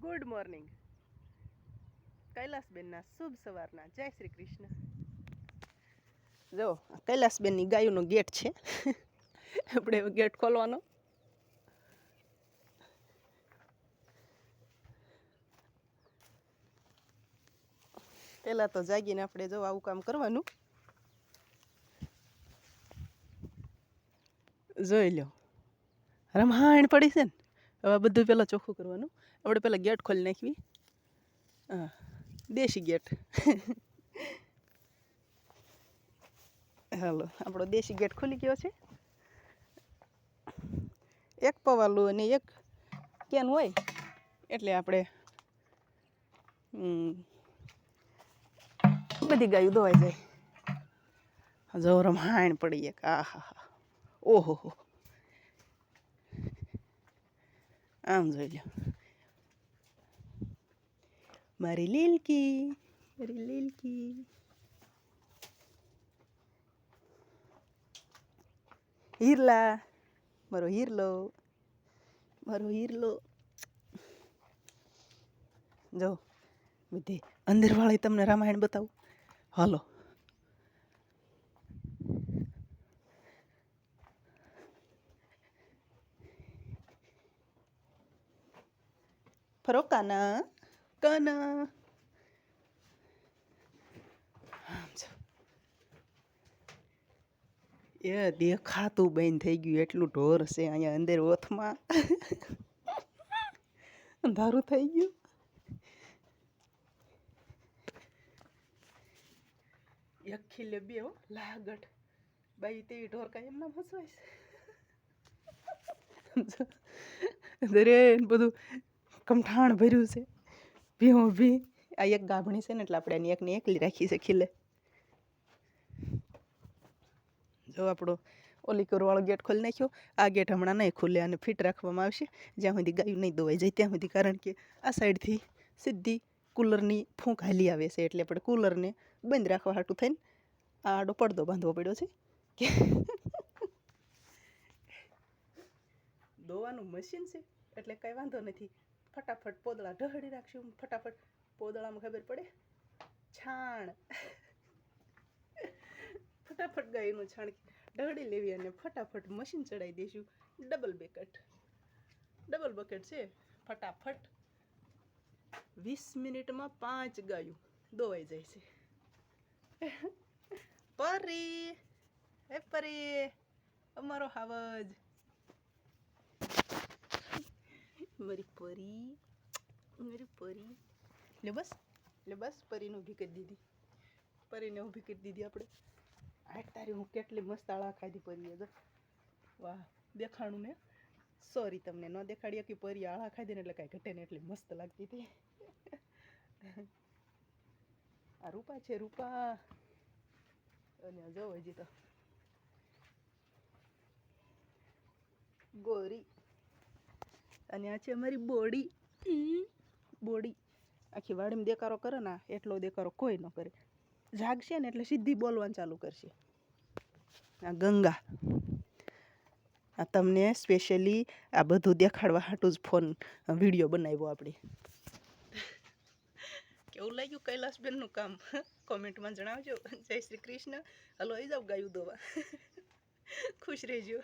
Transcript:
Good morning કૈલાસબેનના શુભ સવારના. જય શ્રી કૃષ્ણ. જો, કૈલાસબેનની ગાયોનો ગેટ છે. આપણે ગેટ ખોલવાનો. પહેલાં તો જાગીને આપણે જો આવું કામ કરવાનું. જોઈ લો રમાણ પડી છે ને. હવે આ બધું પહેલાં ચોખ્ખું કરવાનું. આપણે પહેલાં ગેટ ખોલી નાખવી. હા, દેશી ગેટ. હાલો, આપણો દેશી ગેટ ખુલી ગયો છે. એક પવાલું અને એક કેન હોય, એટલે આપણે બધી ગાયું ધોવાઈ જાય. જો રમાણ પડી એક. આ હા હા ઓહો હો. આમ જોઈ મારી લીલકી મારી લીલકી હીરલા મારો હીરલો મારો હીરલો જો બધી અંદરવાળી તમને રામાયણ બતાવું. હાલો. ફરો કાના કાના. એ દેખાતું બંધ થઈ ગયું, એટલું ઢોર છે અહીંયા અંદર ઓથમાં. અંધારું થઈ ગયું. યખી લે બે હો લાગટ બાઈ તે ઢોર કાંઈ એમના ફસવાય છે. દરે બધું કમઠાણ ભર્યું છે. ભીહું ભી. આ એક ગાભણી છે ને એટલે આપણે એની એકને એકલી રાખી છે ખીલે. જો આપણો ઓલી કરવાળો ગેટ ખોલી નાખ્યો. આ ગેટ હમણાં નહીં ખુલે અને ફિટ રાખવામાં આવશે. જ્યાં સુધી ગાયું નહીં દોવાઈ જાય ત્યાં સુધી. કારણ કે આ સાઈડથી સીધી કુલરની ફૂંક હાલી આવે છે એટલે આપણે કુલરને બંધ રાખવા હાટું થઈને આ આડો પડદો બાંધવો પડ્યો છે. કે દોવાનું મશીન છે એટલે કંઈ વાંધો નથી. ફટાફટ પોદળા ઢહળી રાખશું. ફટાફટ પોદળામાં ખબર પડે? છાણ. ફટાફટ ગાયનું છાણ ઢહળી લેવી અને ફટાફટ મશીન ચડાવી દઈશું. ડબલ બેકટ. ડબલ બકેટ છે. ફટાફટ વીસ મિનિટમાં પાંચ ગાયું દોવાઈ જાય છે. પરી. હે પરી. અમારો હાવજ. મારી પરી. મારી પરી. લે બસ લે બસ પરીને ઊભી કરી દીધી. પરીને ઊભી કરી દીધી આપણે. આઠ તારી હું કેટલી મસ્ત આળા ખાધી પરીએ જો વાહ દેખાણું ને? સોરી તમને ન દેખાડીએ કે પરી આળા ખાધી ને એટલે કાંઈ ઘટે ને એટલી મસ્ત લાગતી હતી. આ રૂપા છે રૂપા. અને જો હજી તો. ગોરી. અને આ છે અમારી બોડી. બોડી. આખી વાડીમાં દેકારો કરે ને એટલો દેકારો કોઈ ન કરે. જાગશે ને એટલે સીધી બોલવાનું ચાલુ કરશે. આ ગંગા. આ તમને સ્પેશિયલી આ બધું દેખાડવા હાટું જ ફોન વીડિયો બનાવ્યો આપણે. કેવું લાગ્યું કૈલાસબેનનું કામ? કોમેન્ટમાં જણાવજો. જય શ્રી કૃષ્ણ. હલો આવી જાવ ગાયું દોવા ખુશ રહેજો.